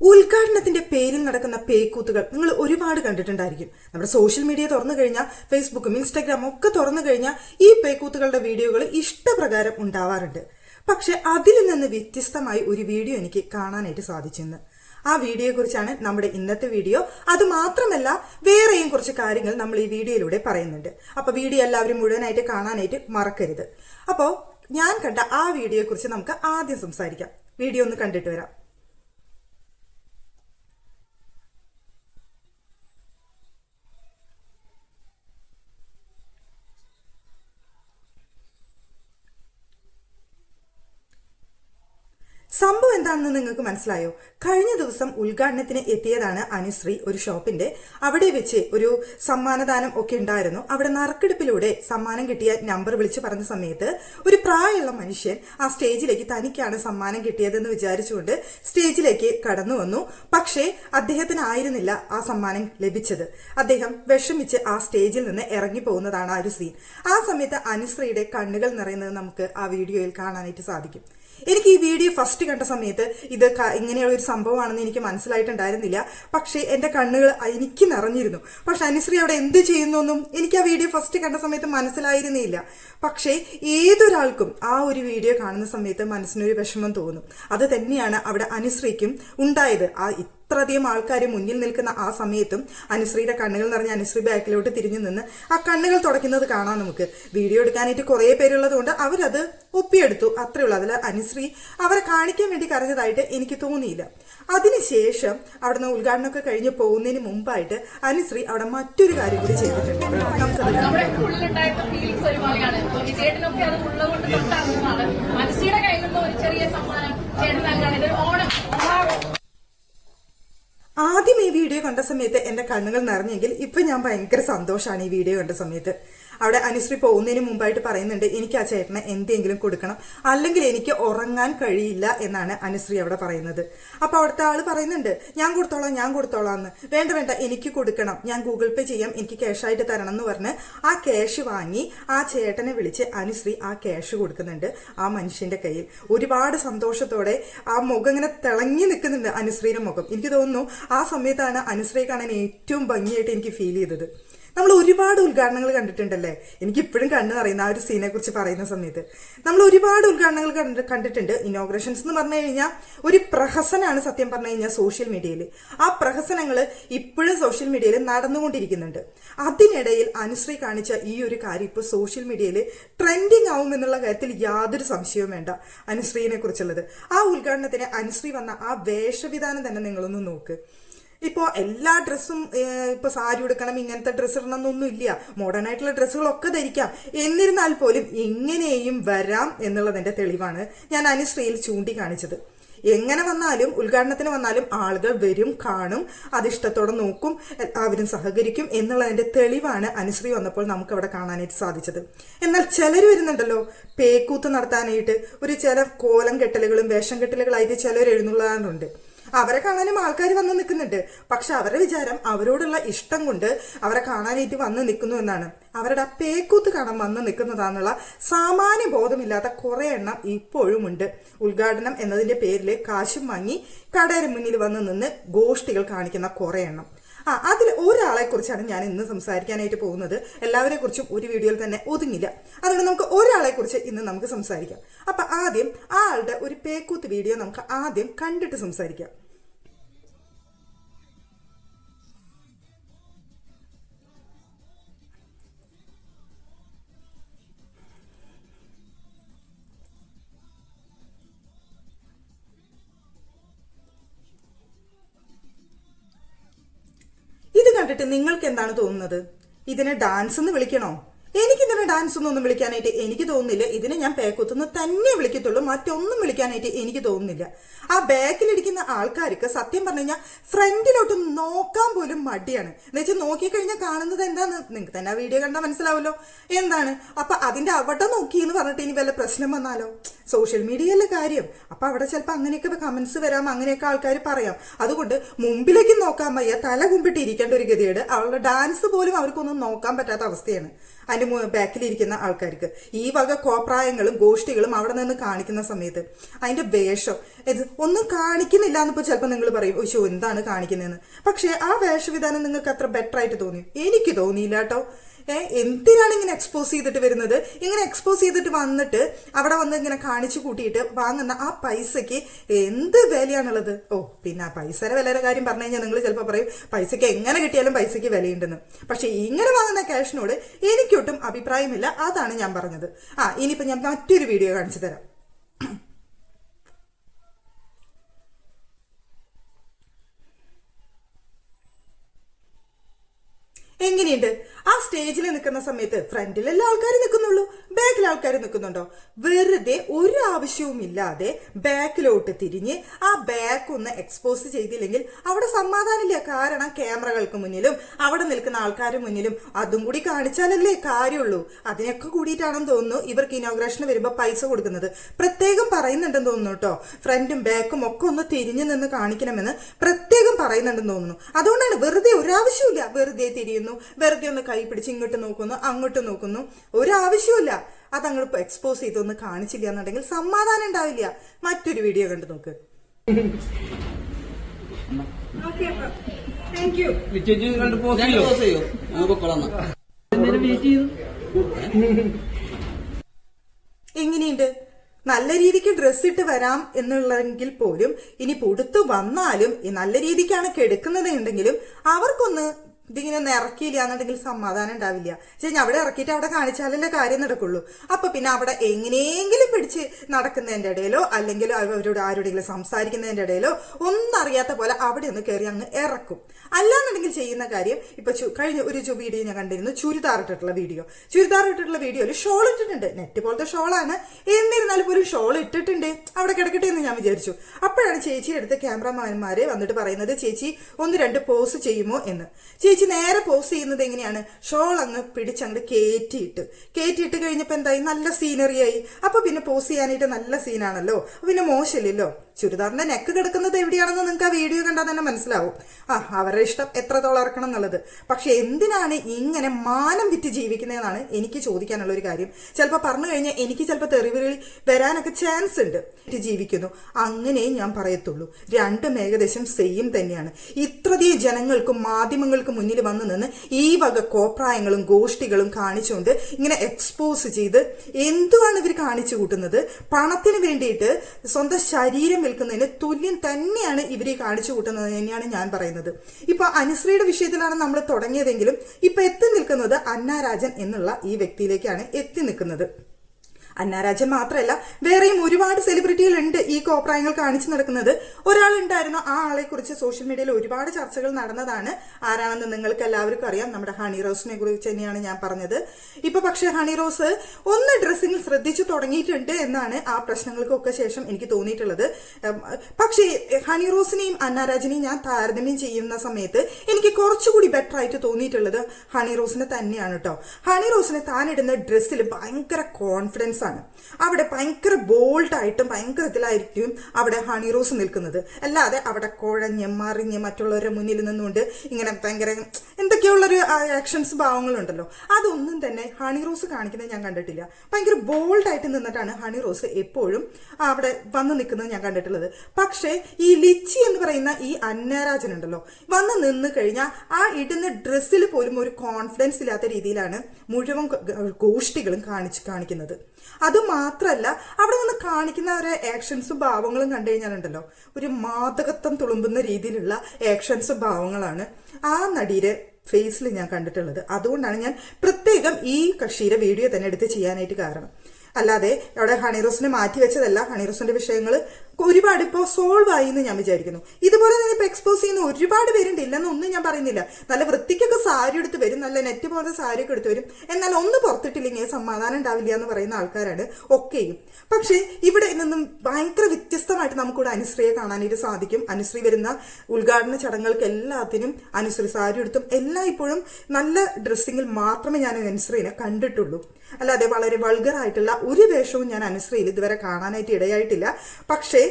ഉദ്ഘാടനത്തിന്റെ പേരിൽ നടക്കുന്ന പേക്കൂത്തുകൾ നിങ്ങൾ ഒരുപാട് കണ്ടിട്ടുണ്ടായിരിക്കും. നമ്മുടെ സോഷ്യൽ മീഡിയ തുറന്നു കഴിഞ്ഞാൽ ഫേസ്ബുക്കും ഇൻസ്റ്റാഗ്രാമും ഒക്കെ തുറന്നു കഴിഞ്ഞാൽ ഈ പേക്കൂത്തുകളുടെ വീഡിയോകൾ ഇഷ്ടപ്രകാരം ഉണ്ടാവാറുണ്ട്. പക്ഷെ അതിൽ നിന്ന് വ്യത്യസ്തമായി ഒരു വീഡിയോ എനിക്ക് കാണാനായിട്ട് സാധിച്ചിരുന്നു. ആ വീഡിയോയെക്കുറിച്ചാണ് നമ്മുടെ ഇന്നത്തെ വീഡിയോ. അത് മാത്രമല്ല വേറെയും കുറച്ച് കാര്യങ്ങൾ നമ്മൾ ഈ വീഡിയോയിലൂടെ പറയുന്നുണ്ട്. അപ്പൊ വീഡിയോ എല്ലാവരും മുഴുവനായിട്ട് കാണാനായിട്ട് മറക്കരുത്. അപ്പോൾ ഞാൻ കണ്ട ആ വീഡിയോയെക്കുറിച്ച് നമുക്ക് ആദ്യം സംസാരിക്കാം. വീഡിയോ ഒന്ന് കണ്ടിട്ട് വരാം. സംഭവം എന്താണെന്ന് നിങ്ങൾക്ക് മനസ്സിലായോ? കഴിഞ്ഞ ദിവസം ഉദ്ഘാടനത്തിന് എത്തിയതാണ് അനുശ്രീ ഒരു ഷോപ്പിന്റെ. അവിടെ വെച്ച് ഒരു സമ്മാനദാനം ഒക്കെ ഉണ്ടായിരുന്നു. അവിടെ നറുക്കെടുപ്പിലൂടെ സമ്മാനം കിട്ടിയ നമ്പർ വിളിച്ചു പറഞ്ഞ സമയത്ത് ഒരു പ്രായമുള്ള മനുഷ്യൻ ആ സ്റ്റേജിലേക്ക് തനിക്കാണ് സമ്മാനം കിട്ടിയതെന്ന് വിചാരിച്ചുകൊണ്ട് സ്റ്റേജിലേക്ക് കടന്നു വന്നു. പക്ഷേ അദ്ദേഹത്തിനായിരുന്നില്ല ആ സമ്മാനം ലഭിച്ചത്. അദ്ദേഹം വിഷമിച്ച് ആ സ്റ്റേജിൽ നിന്ന് ഇറങ്ങി പോകുന്നതാണ് ആ ഒരു സീൻ. ആ സമയത്ത് അനുശ്രീയുടെ കണ്ണുകൾ നിറയുന്നത് നമുക്ക് ആ വീഡിയോയിൽ കാണാനായിട്ട് സാധിക്കും. എനിക്ക് ഈ വീഡിയോ ഫസ്റ്റ് കണ്ട സമയത്ത് ഇത് ഇങ്ങനെയുള്ള ഒരു സംഭവമാണെന്ന് എനിക്ക് മനസ്സിലായിട്ടുണ്ടായിരുന്നില്ല. പക്ഷേ എന്റെ കണ്ണുകൾ എനിക്ക് നിറഞ്ഞിരുന്നു. പക്ഷെ അനുശ്രീ അവിടെ എന്ത് ചെയ്യുന്നൊന്നും എനിക്ക് ആ വീഡിയോ ഫസ്റ്റ് കണ്ട സമയത്ത് മനസ്സിലായിരുന്നില്ല. പക്ഷേ ഏതൊരാൾക്കും ആ ഒരു വീഡിയോ കാണുന്ന സമയത്ത് മനസ്സിനൊരു വിഷമം തോന്നും. അത് തന്നെയാണ് അവിടെ അനുശ്രീക്കും ഉണ്ടായത്. ആ ഇത്രയധികം ആൾക്കാർ മുന്നിൽ നിൽക്കുന്ന ആ സമയത്തും അനുശ്രീയുടെ കണ്ണുകൾ നിറഞ്ഞ അനുശ്രീ ബാക്കിലോട്ട് തിരിഞ്ഞു നിന്ന് ആ കണ്ണുകൾ തുടയ്ക്കുന്നത് കാണാം നമുക്ക്. വീഡിയോ എടുക്കാനായിട്ട് കുറേ പേരുള്ളത് കൊണ്ട് അവരത് ഒപ്പിയെടുത്തു. അത്രേ ഉള്ളൂ. അതിൽ അനുശ്രീ അവരെ കാണിക്കാൻ വേണ്ടി കരഞ്ഞതായിട്ട് എനിക്ക് തോന്നിയില്ല. അതിനുശേഷം അവിടുന്ന് ഉദ്ഘാടനമൊക്കെ കഴിഞ്ഞ് പോകുന്നതിന് മുമ്പായിട്ട് അനുശ്രീ അവിടെ മറ്റൊരു കാര്യം കൂടി ചെയ്തിട്ടുണ്ട്. നമുക്കത് ഒരു ചെറിയ സമ്മാനം ചേട്ടൻ ഓണം. ആദ്യം ഈ വീഡിയോ കണ്ട സമയത്ത് എന്റെ കണ്ണുകൾ നിറഞ്ഞെങ്കിൽ ഇപ്പൊ ഞാൻ ഭയങ്കര സന്തോഷമാണ് ഈ വീഡിയോ കണ്ട സമയത്ത്. അവിടെ അനുശ്രീ പോകുന്നതിന് മുമ്പായിട്ട് പറയുന്നുണ്ട് എനിക്ക് ആ ചേട്ടനെ എന്തെങ്കിലും കൊടുക്കണം. അല്ലെങ്കിൽ എനിക്ക് ഉറങ്ങാൻ കഴിയില്ല എന്നാണ് അനുശ്രീ അവിടെ പറയുന്നത്. അപ്പൊ അവിടുത്തെ ആൾ പറയുന്നുണ്ട് ഞാൻ കൊടുത്തോളാം ഞാൻ കൊടുത്തോളാം എന്ന് വേണ്ട വേണ്ട എനിക്ക് കൊടുക്കണം. ഞാൻ ഗൂഗിൾ പേ ചെയ്യാം എനിക്ക് ക്യാഷ് ആയിട്ട് തരണം എന്ന് പറഞ്ഞ് ആ ക്യാഷ് വാങ്ങി ആ ചേട്ടനെ വിളിച്ച് അനുശ്രീ ആ ക്യാഷ് കൊടുക്കുന്നുണ്ട് ആ മനുഷ്യന്റെ കയ്യിൽ. ഒരുപാട് സന്തോഷത്തോടെ ആ മുഖം ഇങ്ങനെ തിളങ്ങി നിൽക്കുന്നുണ്ട് അനുശ്രീയുടെ മുഖം. എനിക്ക് തോന്നുന്നു ആ സമയത്താണ് അനുശ്രീ കാണാൻ ഏറ്റവും ഭംഗിയായിട്ട് എനിക്ക് ഫീൽ ചെയ്തത്. നമ്മൾ ഒരുപാട് ഉദ്ഘാടനങ്ങൾ കണ്ടിട്ടുണ്ടല്ലേ? എനിക്ക് ഇപ്പോഴും കണ്ണു നിറയുന്ന ആ ഒരു സീനെ കുറിച്ച് പറയുന്ന സമയത്ത്. നമ്മൾ ഒരുപാട് ഉദ്ഘാടനങ്ങൾ കണ്ട് കണ്ടിട്ടുണ്ട്. ഇനോഗ്രേഷൻസ് എന്ന് പറഞ്ഞു കഴിഞ്ഞാൽ ഒരു പ്രഹസനാണ് സത്യം പറഞ്ഞു കഴിഞ്ഞാൽ സോഷ്യൽ മീഡിയയിൽ ആ പ്രഹസനങ്ങൾ ഇപ്പോഴും സോഷ്യൽ മീഡിയയിൽ നടന്നുകൊണ്ടിരിക്കുന്നുണ്ട്. അതിനിടയിൽ അനുശ്രീ കാണിച്ച ഈ ഒരു കാര്യം ഇപ്പോൾ സോഷ്യൽ മീഡിയയിൽ ട്രെൻഡിങ് ആവും എന്നുള്ള കാര്യത്തിൽ യാതൊരു സംശയവും വേണ്ട. അനുശ്രീനെ കുറിച്ചുള്ളത്. ആ ഉദ്ഘാടനത്തിന് അനുശ്രീ വന്ന ആ വേഷവിധാനം തന്നെ നിങ്ങളൊന്ന് നോക്ക്. ഇപ്പോൾ എല്ലാ ഡ്രസ്സും ഇപ്പോൾ സാരി ഉടുക്കണം ഇങ്ങനത്തെ ഡ്രസ്സ് ഇടണം എന്നൊന്നും ഇല്ല. മോഡേൺ ആയിട്ടുള്ള ഡ്രസ്സുകളൊക്കെ ധരിക്കാം. എന്നിരുന്നാൽ പോലും എങ്ങനെയും വരാം എന്നുള്ളതിന്റെ തെളിവാണ് ഞാൻ അനുശ്രീയിൽ ചൂണ്ടിക്കാണിച്ചത്. എങ്ങനെ വന്നാലും ഉദ്ഘാടനത്തിന് വന്നാലും ആളുകൾ വരും കാണും അതിഷ്ടത്തോടെ നോക്കും അവരും സഹകരിക്കും എന്നുള്ളതിന്റെ തെളിവാണ് അനുശ്രീ വന്നപ്പോൾ നമുക്ക് അവിടെ കാണാനായിട്ട് സാധിച്ചത്. എന്നാൽ ചിലർ വരുന്നുണ്ടല്ലോ പേക്കൂത്ത് നടത്താനായിട്ട് ഒരു ചില കോലം കെട്ടലുകളും വേഷം കെട്ടലുകളായിട്ട് ചിലർ എഴുന്നള്ളാറുണ്ട്. അവരെ കാണാനും ആൾക്കാർ വന്ന് നിൽക്കുന്നുണ്ട്. പക്ഷെ അവരുടെ വിചാരം അവരോടുള്ള ഇഷ്ടം കൊണ്ട് അവരെ കാണാനായിട്ട് വന്ന് നിൽക്കുന്നു എന്നാണ്. അവരുടെ പേക്കൂത്ത് കാണാൻ വന്ന് നിൽക്കുന്നതാണെന്നുള്ള സാമാന്യ ബോധമില്ലാത്ത കുറെ എണ്ണം ഇപ്പോഴും ഉണ്ട് ഉദ്ഘാടനം എന്നതിന്റെ പേരിൽ കാശും വാങ്ങി കടയുടെ മുന്നിൽ വന്ന് നിന്ന് ഗോഷ്ഠികൾ കാണിക്കുന്ന കുറെ എണ്ണം. ആ അതിൽ ഒരാളെ കുറിച്ചാണ് ഞാൻ ഇന്ന് സംസാരിക്കാനായിട്ട് പോകുന്നത്. എല്ലാവരെ കുറിച്ചും ഒരു വീഡിയോയിൽ തന്നെ ഒതുങ്ങില്ല. അതുകൊണ്ട് നമുക്ക് ഒരാളെ കുറിച്ച് ഇന്ന് നമുക്ക് സംസാരിക്കാം. അപ്പൊ ആദ്യം ആളുടെ ഒരു പേക്കൂത്ത് വീഡിയോ നമുക്ക് ആദ്യം കണ്ടിട്ട് സംസാരിക്കാം. കണ്ടിട്ട് നിങ്ങൾക്ക് എന്താണ് തോന്നുന്നത്? ഇതിനെ ഡാൻസ് എന്ന് വിളിക്കണോ? എനിക്കിതിനെ ഡാൻസ് ഒന്നും വിളിക്കാനായിട്ട് എനിക്ക് തോന്നുന്നില്ല. ഇതിനെ ഞാൻ പേക്കുത്തുനിന്ന് തന്നെ വിളിക്കത്തുള്ളൂ. മറ്റൊന്നും വിളിക്കാനായിട്ട് എനിക്ക് തോന്നുന്നില്ല. ആ ബാക്കിലിരിക്കുന്ന ആൾക്കാർക്ക് സത്യം പറഞ്ഞു കഴിഞ്ഞാൽ ഫ്രണ്ടിലോട്ട് നോക്കാൻ പോലും മടിയാണ്. എന്ന് വെച്ചാൽ നോക്കിക്കഴിഞ്ഞാൽ കാണുന്നത് എന്താന്ന് നിങ്ങൾക്ക് തന്നെ ആ വീഡിയോ കണ്ടാൽ മനസ്സിലാവല്ലോ. എന്താണ്? അപ്പൊ അതിന്റെ അവിടെ നോക്കി എന്ന് പറഞ്ഞിട്ട് ഇനി വല്ല പ്രശ്നം വന്നാലോ? സോഷ്യൽ മീഡിയയിലെ കാര്യം. അപ്പൊ അവിടെ ചിലപ്പോൾ അങ്ങനെയൊക്കെ കമന്റ്സ് വരാം അങ്ങനെയൊക്കെ ആൾക്കാർ പറയാം. അതുകൊണ്ട് മുമ്പിലേക്ക് നോക്കാൻ വയ്യ തല കുമ്പിട്ട് ഇരിക്കേണ്ട ഒരു ഗതികേട്. അവളുടെ ഡാൻസ് പോലും അവർക്കൊന്നും നോക്കാൻ പറ്റാത്ത അവസ്ഥയാണ്. അതിന്റെ മു- ബാക്കിലിരിക്കുന്ന ആൾക്കാർക്ക്. ഈ വക കോപ്രായങ്ങളും ഗോഷ്ടികളും അവിടെ നിന്ന് കാണിക്കുന്ന സമയത്ത് അതിന്റെ വേഷം ഇത് ഒന്നും കാണിക്കുന്നില്ല എന്നിപ്പോ ചിലപ്പോൾ നിങ്ങൾ പറയും ഓശോ എന്താണ് കാണിക്കുന്നതെന്ന്? പക്ഷേ ആ വേഷവിധാനം നിങ്ങൾക്ക് അത്ര ബെറ്റർ ആയിട്ട് തോന്നി എനിക്ക് തോന്നിയില്ല കേട്ടോ. എന്തിനാണ് ഇങ്ങനെ എക്സ്പോസ് ചെയ്തിട്ട് വരുന്നത്? ഇങ്ങനെ എക്സ്പോസ് ചെയ്തിട്ട് വന്നിട്ട് അവിടെ വന്ന് ഇങ്ങനെ കാണിച്ചു കൂട്ടിയിട്ട് വാങ്ങുന്ന ആ പൈസയ്ക്ക് എന്ത് വിലയാണുള്ളത്? ഓ പിന്നെ ആ പൈസയുടെ വിലയുടെ കാര്യം പറഞ്ഞു കഴിഞ്ഞാൽ നിങ്ങൾ ചിലപ്പോൾ പറയും പൈസയ്ക്ക് എങ്ങനെ കിട്ടിയാലും പൈസയ്ക്ക് വിലയുണ്ടെന്ന്. പക്ഷെ ഇങ്ങനെ വാങ്ങുന്ന ക്യാഷിനോട് എനിക്കൊട്ടും അഭിപ്രായമില്ല. അതാണ് ഞാൻ പറഞ്ഞത്. ആ ഇനിയിപ്പോൾ ഞാൻ മറ്റൊരു വീഡിയോ കാണിച്ചു തരാം. എങ്ങനെയുണ്ട്? ആ സ്റ്റേജിൽ നിൽക്കുന്ന സമയത്ത് ഫ്രണ്ടിലെല്ലാം ആൾക്കാർ നിൽക്കുന്നുള്ളൂ. ബാക്കിൽ ആൾക്കാർ നിൽക്കുന്നുണ്ടോ? വെറുതെ ഒരു ആവശ്യവും ഇല്ലാതെ ബാക്കിലോട്ട് തിരിഞ്ഞ് ആ ബാക്ക് ഒന്ന് എക്സ്പോസ് ചെയ്തില്ലെങ്കിൽ അവിടെ സമാധാനമില്ല. കാരണം ക്യാമറകൾക്ക് മുന്നിലും അവിടെ നിൽക്കുന്ന ആൾക്കാരുടെ മുന്നിലും അതും കൂടി കാണിച്ചാലല്ലേ കാര്യമുള്ളൂ. അതിനൊക്കെ കൂടിയിട്ടാണെന്ന് തോന്നുന്നു ഇവർക്ക് ഇനോഗ്രേഷന് വരുമ്പോൾ പൈസ കൊടുക്കുന്നത്. പ്രത്യേകം പറയുന്നുണ്ടെന്ന് തോന്നുന്നു കേട്ടോ. ഫ്രണ്ടും ബാക്കും ഒക്കെ ഒന്ന് തിരിഞ്ഞു നിന്ന് കാണിക്കണമെന്ന് പ്രത്യേകം പറയുന്നുണ്ടെന്ന് തോന്നുന്നു. അതുകൊണ്ടാണ് വെറുതെ ഒരാവശ്യമില്ല വെറുതെ തിരിയുന്നു. വെറുതെ ഒന്ന് കൈ പിടിച്ച് ഇങ്ങോട്ട് നോക്കുന്നു അങ്ങോട്ട് നോക്കുന്നു. ഒരാവശ്യമില്ല അതങ്ങോട്ട് എക്സ്പോസ് ചെയ്തൊന്ന് കാണിച്ചില്ല എന്നുണ്ടെങ്കിൽ സമാധാനം ഉണ്ടാവില്ല. മറ്റൊരു വീഡിയോ കണ്ടു നോക്ക്. എങ്ങനെയുണ്ട്? നല്ല രീതിക്ക് ഡ്രസ്സ് ഇട്ട് വരാം എന്നുള്ളെങ്കിൽ പോലും ഇനി പുടുത്തു വന്നാലും ഈ നല്ല രീതിക്കാണ് കെടുക്കുന്നത് ഉണ്ടെങ്കിലും അവർക്കൊന്ന് ഇതിങ്ങനെ ഒന്ന് ഇറക്കിയില്ല എന്നുണ്ടെങ്കിൽ സമാധാനം ഉണ്ടാവില്ല. ശരി അവിടെ ഇറക്കിയിട്ട് അവിടെ കാണിച്ചാലല്ലേ കാര്യം നടക്കുള്ളൂ. അപ്പൊ പിന്നെ അവിടെ എങ്ങനെയെങ്കിലും പിടിച്ച് നടക്കുന്നതിന്റെ ഇടയിലോ അല്ലെങ്കിൽ അവരോട് ആരോടെങ്കിലും സംസാരിക്കുന്നതിന്റെ ഇടയിലോ ഒന്നും അറിയാത്ത പോലെ അവിടെ ഒന്ന് കയറി അങ്ങ് ഇറക്കും. അല്ലാന്നുണ്ടെങ്കിൽ ചെയ്യുന്ന കാര്യം ഇപ്പൊ കഴിഞ്ഞ ഒരു വീഡിയോ ഞാൻ കണ്ടിരുന്നു ചുരിദാർ ഇട്ടിട്ടുള്ള വീഡിയോ ചുരിദാർ ഇട്ടിട്ടുള്ള വീഡിയോ ഒരു ഷോൾ ഇട്ടിട്ടുണ്ട്. നെറ്റ് പോലത്തെ ഷോളാണ്. എന്നിരുന്നാലും പോലും ഷോൾ ഇട്ടിട്ടുണ്ട്. അവിടെ കിടക്കട്ടെ എന്ന് ഞാൻ വിചാരിച്ചു. അപ്പോഴാണ് ചേച്ചിയുടെ അടുത്ത് ക്യാമറമാന്മാര് വന്നിട്ട് പറയുന്നത് ചേച്ചി ഒന്ന് രണ്ട് പോസ് ചെയ്യുമോ? എന്ന്. ചേച്ചി നേരെ പോസ് ചെയ്യുന്നത് എങ്ങനെയാണ്? ഷോൾ അങ്ങ് പിടിച്ചങ്ങോട്ട് കയറ്റിയിട്ട് കയറ്റിയിട്ട് കഴിഞ്ഞപ്പോൾ എന്തായി? നല്ല സീനറി ആയി. അപ്പൊ പിന്നെ പോസ് ചെയ്യാനായിട്ട് നല്ല സീനാണല്ലോ പിന്നെ മോശമില്ലല്ലോ. ചുരിദാറിന്റെ നെക്ക് കിടക്കുന്നത് എവിടെയാണെന്ന് നിങ്ങൾക്ക് ആ വീഡിയോ കണ്ടാൽ തന്നെ മനസ്സിലാവും. ആ അവരുടെ ഇഷ്ടം എത്രത്തോളം ഇറക്കണം എന്നുള്ളത്. പക്ഷെ എന്തിനാണ് ഇങ്ങനെ മാനം വിറ്റ് ജീവിക്കുന്നതെന്നാണ് എനിക്ക് ചോദിക്കാനുള്ള ഒരു കാര്യം. ചിലപ്പോൾ പറഞ്ഞു കഴിഞ്ഞാൽ എനിക്ക് ചിലപ്പോൾ തെറിവിളി വരാനൊക്കെ ചാൻസ് ഉണ്ട്. ജീവിക്കുന്നു. അങ്ങനെയും ഞാൻ പറയത്തുള്ളൂ. രണ്ടും ഏകദേശം സെയിം തന്നെയാണ്. ഇത്രയധികം ജനങ്ങൾക്കും മാധ്യമങ്ങൾക്കും മുന്നിൽ വന്നു നിന്ന് ഈ വക കോപ്രായങ്ങളും ഗോഷ്ടികളും കാണിച്ചുകൊണ്ട് ഇങ്ങനെ എക്സ്പോസ് ചെയ്ത് എന്തുവാണ് ഇവർ കാണിച്ചു കൂട്ടുന്നത്? പണത്തിന് വേണ്ടിയിട്ട് സ്വന്തം ശരീരം വിൽക്കുന്നതിന് തുല്യം തന്നെയാണ് ഇവർ കാണിച്ചു കൂട്ടുന്നത് തന്നെയാണ് ഞാൻ പറയുന്നത്. ഇപ്പൊ അനുശ്രീയുടെ വിഷയത്തിലാണ് നമ്മൾ തുടങ്ങിയതെങ്കിലും ഇപ്പൊ എത്തി നിൽക്കുന്നത് അന്നാരാജൻ എന്നുള്ള ഈ വ്യക്തിയിലേക്കാണ് എത്തി നിൽക്കുന്നത്. അന്നാരാജൻ മാത്രമല്ല വേറെയും ഒരുപാട് സെലിബ്രിറ്റികളുണ്ട് ഈ കോപ്രായങ്ങൾ കാണിച്ചു നടക്കുന്നത്. ഒരാളുണ്ടായിരുന്നു ആ ആളെ കുറിച്ച് സോഷ്യൽ മീഡിയയിൽ ഒരുപാട് ചർച്ചകൾ നടന്നതാണ്. ആരാണെന്ന് നിങ്ങൾക്ക് എല്ലാവർക്കും അറിയാം. നമ്മുടെ ഹണി റോസിനെ കുറിച്ച് തന്നെയാണ് ഞാൻ പറഞ്ഞത്. ഇപ്പൊ പക്ഷേ ഹണി റോസ് ഒന്ന് ഡ്രസ്സിംഗ് ശ്രദ്ധിച്ചു തുടങ്ങിയിട്ടുണ്ട് എന്നാണ് ആ പ്രശ്നങ്ങൾക്കൊക്കെ ശേഷം എനിക്ക് തോന്നിയിട്ടുള്ളത്. പക്ഷേ ഹണി റോസിനെയും അന്നാരാജനെയും ഞാൻ താരതമ്യം ചെയ്യുന്ന സമയത്ത് എനിക്ക് കുറച്ചുകൂടി ബെറ്റർ ആയിട്ട് തോന്നിയിട്ടുള്ളത് ഹണി റോസിനെ തന്നെയാണ് കേട്ടോ ഹണി റോസിനെ താനിടുന്ന ഡ്രസ്സിൽ ഭയങ്കര കോൺഫിഡൻസ് ആണ് അവിടെ ഭയങ്കര ബോൾഡ് ആയിട്ടും ഭയങ്കര ഇതിലായിരിക്കും അവിടെ ഹണി റോസ് നിൽക്കുന്നത്. അല്ലാതെ അവിടെ കുഴഞ്ഞ് മറിഞ്ഞ് മറ്റുള്ളവരുടെ മുന്നിൽ നിന്നുകൊണ്ട് ഇങ്ങനെ ഭയങ്കര എന്തൊക്കെയുള്ളൊരു ആക്ഷൻസ് ഭാവങ്ങളുണ്ടല്ലോ. അതൊന്നും തന്നെ ഹണി റോസ് കാണിക്കുന്നത് ഞാൻ കണ്ടിട്ടില്ല. ഭയങ്കര ബോൾഡ് ആയിട്ട് നിന്നിട്ടാണ് ഹണി റോസ് എപ്പോഴും അവിടെ വന്ന് നിൽക്കുന്നത് ഞാൻ കണ്ടിട്ടുള്ളത്. പക്ഷേ ഈ ലിച്ചി എന്ന് പറയുന്ന ഈ അന്നരാജൻ ഉണ്ടല്ലോ വന്ന് നിന്ന് കഴിഞ്ഞാൽ ആ ഇടുന്ന ഡ്രസ്സിൽ പോലും ഒരു കോൺഫിഡൻസ് ഇല്ലാത്ത രീതിയിലാണ് മുഴുവൻ ഗോഷ്ടികളും കാണിച്ച് കാണിക്കുന്നത്. അത് മാത്രല്ല അവിടെ നിന്ന് കാണിക്കുന്ന ഒരു ആക്ഷൻസും ഭാവങ്ങളും കണ്ടു കഴിഞ്ഞാലുണ്ടല്ലോ. ഒരു മാതകത്വം തുളുമ്പുന്ന രീതിയിലുള്ള ആക്ഷൻസും ഭാവങ്ങളാണ് ആ നടിയുടെ ഫേസിൽ ഞാൻ കണ്ടിട്ടുള്ളത്. അതുകൊണ്ടാണ് ഞാൻ പ്രത്യേകം ഈ കക്ഷിയുടെ വീഡിയോ തന്നെ എടുത്ത് ചെയ്യാനായിട്ട് കാരണം. അല്ലാതെ അവിടെ ഹണിറോസിനെ മാറ്റി വെച്ചതല്ല ഹണിറോസിന്റെ വിഷയങ്ങൾ ഒരുപാട് ഇപ്പോൾ സോൾവ് ആയി എന്ന് ഞാൻ വിചാരിക്കുന്നു. ഇതുപോലെ തന്നെ ഇപ്പോൾ എക്സ്പോസ് ചെയ്യുന്ന ഒരുപാട് പേരുണ്ട് ഇല്ലെന്നൊന്നും ഞാൻ പറയുന്നില്ല. നല്ല വൃത്തിക്കൊക്കെ സാരി എടുത്ത് വരും നല്ല നെറ്റ് പോലത്തെ സാരിയൊക്കെ എടുത്ത് വരും. എന്നാൽ ഒന്ന് പുറത്തിട്ടില്ലെങ്കിൽ സമാധാനം ഉണ്ടാവില്ല എന്ന് പറയുന്ന ആൾക്കാരാണ് ഒക്കെയും. പക്ഷേ ഇവിടെ നിന്നും ഭയങ്കര വ്യത്യസ്തമായിട്ട് നമുക്കിവിടെ അനുശ്രീയെ കാണാനായിട്ട് സാധിക്കും. അനുശ്രീ വരുന്ന ഉദ്ഘാടന ചടങ്ങുകൾക്ക് എല്ലാത്തിനും അനുശ്രീ സാരി എടുത്തും എല്ലാം ഇപ്പോഴും നല്ല ഡ്രസ്സിങ്ങിൽ മാത്രമേ ഞാൻ അനുശ്രീനെ കണ്ടിട്ടുള്ളൂ. അല്ലാതെ വളരെ വൾഗറായിട്ടുള്ള ഒരു വേഷവും ഞാൻ അനുശ്രീയിൽ ഇതുവരെ കാണാനായിട്ട് ഇടയായിട്ടില്ല. പക്ഷേ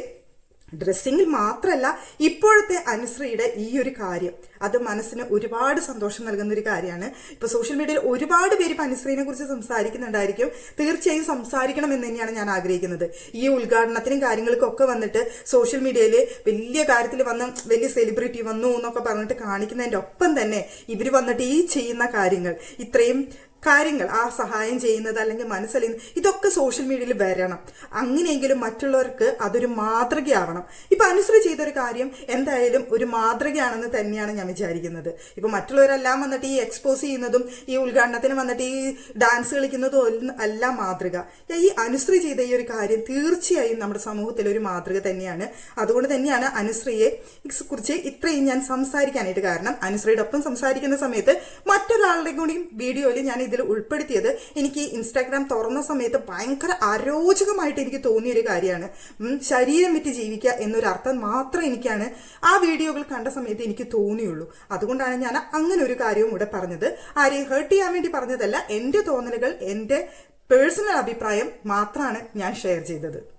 ഡ്രസ്സിങ്ങിൽ മാത്രമല്ല ഇപ്പോഴത്തെ അനുശ്രീയുടെ ഈ ഒരു കാര്യം. അത് മനസ്സിന് ഒരുപാട് സന്തോഷം നൽകുന്ന ഒരു കാര്യമാണ്. ഇപ്പൊ സോഷ്യൽ മീഡിയയിൽ ഒരുപാട് പേര് ഇപ്പൊ അനുശ്രീനെ കുറിച്ച് സംസാരിക്കുന്നുണ്ടായിരിക്കും. തീർച്ചയായും സംസാരിക്കണം എന്ന് തന്നെയാണ് ഞാൻ ആഗ്രഹിക്കുന്നത്. ഈ ഉദ്ഘാടനത്തിനും കാര്യങ്ങൾക്കും ഒക്കെ വന്നിട്ട് സോഷ്യൽ മീഡിയയിൽ വലിയ കാര്യത്തിൽ വന്ന് വലിയ സെലിബ്രിറ്റി വന്നു എന്നൊക്കെ പറഞ്ഞിട്ട് കാണിക്കുന്നതിന്റെ ഒപ്പം തന്നെ ഇവർ വന്നിട്ട് ഈ ചെയ്യുന്ന കാര്യങ്ങൾ. ഇത്രയും കാര്യങ്ങൾ ആ സഹായം ചെയ്യുന്നത് അല്ലെങ്കിൽ മനസ്സലിയുന്നത് ഇതൊക്കെ സോഷ്യൽ മീഡിയയിൽ വരണം. അങ്ങനെയെങ്കിലും മറ്റുള്ളവർക്ക് അതൊരു മാതൃകയാവണം. ഇപ്പം അനുസരി ചെയ്തൊരു കാര്യം എന്തായാലും ഒരു മാതൃകയാണെന്ന് തന്നെയാണ് ഞാൻ വിചാരിക്കുന്നത്. ഇപ്പം മറ്റുള്ളവരെല്ലാം വന്നിട്ട് ഈ എക്സ്പോസ് ചെയ്യുന്നതും ഈ ഉദ്ഘാടനത്തിന് വന്നിട്ട് ഈ ഡാൻസ് കളിക്കുന്നതും അല്ല മാതൃക. ഈ അനുശ്രീ ചെയ്ത ഈ ഒരു കാര്യം തീർച്ചയായും നമ്മുടെ സമൂഹത്തിൽ ഒരു മാതൃക തന്നെയാണ്. അതുകൊണ്ട് തന്നെയാണ് അനുശ്രീയെ കുറിച്ച് ഇത്രയും ഞാൻ സംസാരിക്കാനായിട്ട് കാരണം അനുശ്രീയുടെ ഒപ്പം സംസാരിക്കുന്ന സമയത്ത് മറ്റൊരാളുടെ കൂടി വീഡിയോയിൽ ഞാൻ ഇതിൽ ഉൾപ്പെടുത്തിയത് എനിക്ക് ഇൻസ്റ്റാഗ്രാം തുറന്ന സമയത്ത് ഭയങ്കര അരോചകമായിട്ട് എനിക്ക് തോന്നിയൊരു കാര്യമാണ്. ശരീരം വിറ്റ് ജീവിക്കുക എന്നൊരു അർത്ഥം മാത്രം എനിക്കാണ് ആ വീഡിയോകൾ കണ്ട സമയത്ത് എനിക്ക് തോന്നിയുള്ളൂ. അതുകൊണ്ടാണ് ഞാൻ അങ്ങനെ ഒരു കാര്യവും ഇവിടെ പറഞ്ഞത്. ആരെയും ഹേർട്ട് ചെയ്യാൻ വേണ്ടി പറഞ്ഞതല്ല എന്റെ തോന്നലുകൾ എന്റെ പേഴ്സണൽ അഭിപ്രായം മാത്രമാണ് ഞാൻ ഷെയർ ചെയ്തത്.